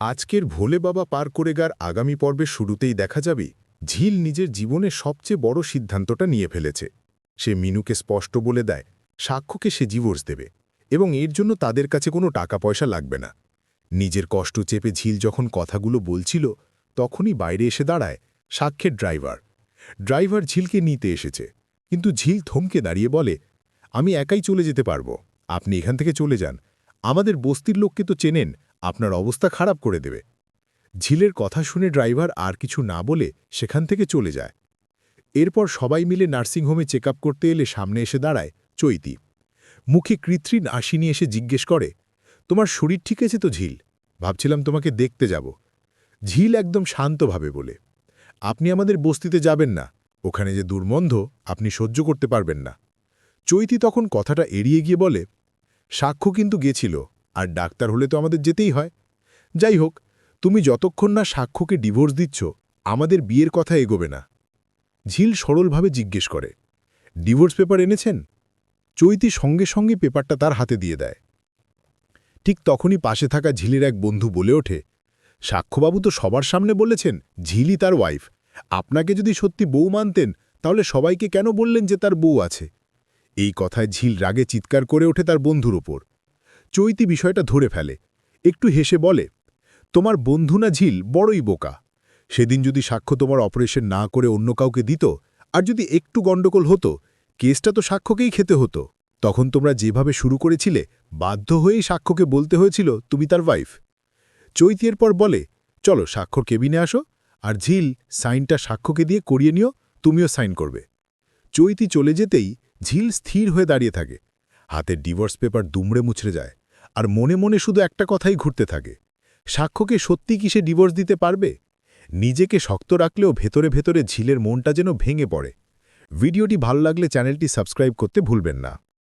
আজকের ভোলে বাবা পার করে গার আগামী পর্বের শুরুতেই দেখা যাবে, ঝিল নিজের জীবনে সবচেয়ে বড় সিদ্ধান্তটা নিয়ে ফেলেছে। সে মিনুকে স্পষ্ট বলে দেয়, সাক্ষ্যকে সে ডিভোর্স দেবে এবং এর জন্য তাদের কাছে কোনো টাকা পয়সা লাগবে না। নিজের কষ্ট চেপে ঝিল যখন কথাগুলো বলছিল, তখনই বাইরে এসে দাঁড়ায় সাক্ষ্যের ড্রাইভার। ড্রাইভার ঝিলকে নিতে এসেছে, কিন্তু ঝিল থমকে দাঁড়িয়ে বলে, আমি একাই চলে যেতে পারব। আপনি এখান থেকে চলে যান। আমাদের বস্তির লোককে তো চেনেন আপনার অবস্থা খারাপ করে দেবে। ঝিলের কথা শুনে ড্রাইভার আর কিছু না বলে সেখান থেকে চলে যায়। এরপর সবাই মিলে নার্সিংহোমে চেক করতে এলে সামনে এসে দাঁড়ায় চৈতি। মুখে কৃত্রিম হাসি নিয়ে এসে জিজ্ঞেস করে, তোমার শরীর ঠিক আছে তো ঝিল? ভাবছিলাম তোমাকে দেখতে যাব। ঝিল একদম শান্তভাবে বলে, আপনি আমাদের বস্তিতে যাবেন না। ওখানে যে দুর্মন্ধ, আপনি সহ্য করতে পারবেন না। চৈতি তখন কথাটা এড়িয়ে গিয়ে বলে, সাক্ষ্য কিন্তু গেছিল। আর ডাক্তার হলে তো আমাদের যেতেই হয়। যাই হোক, তুমি যতক্ষণ না সাক্ষ্যকে ডিভোর্স দিচ্ছ, আমাদের বিয়ের কথা এগোবে না। ঝিল সরলভাবে জিজ্ঞেস করে, ডিভোর্স পেপার এনেছেন? চৈতি সঙ্গে সঙ্গে পেপারটা তার হাতে দিয়ে দেয়। ঠিক তখনই পাশে থাকা ঝিলের এক বন্ধু বলে ওঠে, সাক্ষ্যবাবু তো সবার সামনে বলেছেন ঝিলি তার ওয়াইফ আপনাকে যদি সত্যি বউ মানতেন, তাহলে সবাইকে কেন বললেন যে তার বউ আছে? এই কথায় ঝিল রাগে চিৎকার করে ওঠে তার বন্ধুর ওপর। চৈতি বিষয়টা ধরে ফেলে। একটু হেসে বলে, তোমার বন্ধু না ঝিল বড়ই বোকা। সেদিন যদি সাক্ষ্য তোমার অপারেশন না করে অন্য কাউকে দিত, আর যদি একটু গণ্ডগোল হতো, কেসটা তো সাক্ষ্যকেই খেতে হতো। তখন তোমরা যেভাবে শুরু করেছিলে, বাধ্য হয়েই সাক্ষ্যকে বলতে হয়েছিল তুমি তার ওয়াইফ চৈতিয়ের পর বলে, চলো সাক্ষর কেবিনে আসো, আর ঝিল সাইনটা সাক্ষ্যকে দিয়ে করিয়ে নিও, তুমিও সাইন করবে। চৈতি চলে যেতেই ঝিল স্থির হয়ে দাঁড়িয়ে থাকে। হাতের ডিভোর্স পেপার দুমড়ে মুছড়ে যায়। আর মনে মনে শুধু একটা কথাই ঘুরতে থাকে। সাক্ষ্যকে সত্যি কি সে ডিভোর্স দিতে পারবে? নিজেকে শক্ত রাখলেও ভেতরে ভেতরে ঝিলের মনটা যেন ভেঙে পড়ে। ভিডিওটি ভালো লাগলে চ্যানেলটি সাবস্ক্রাইব করতে ভুলবেন না।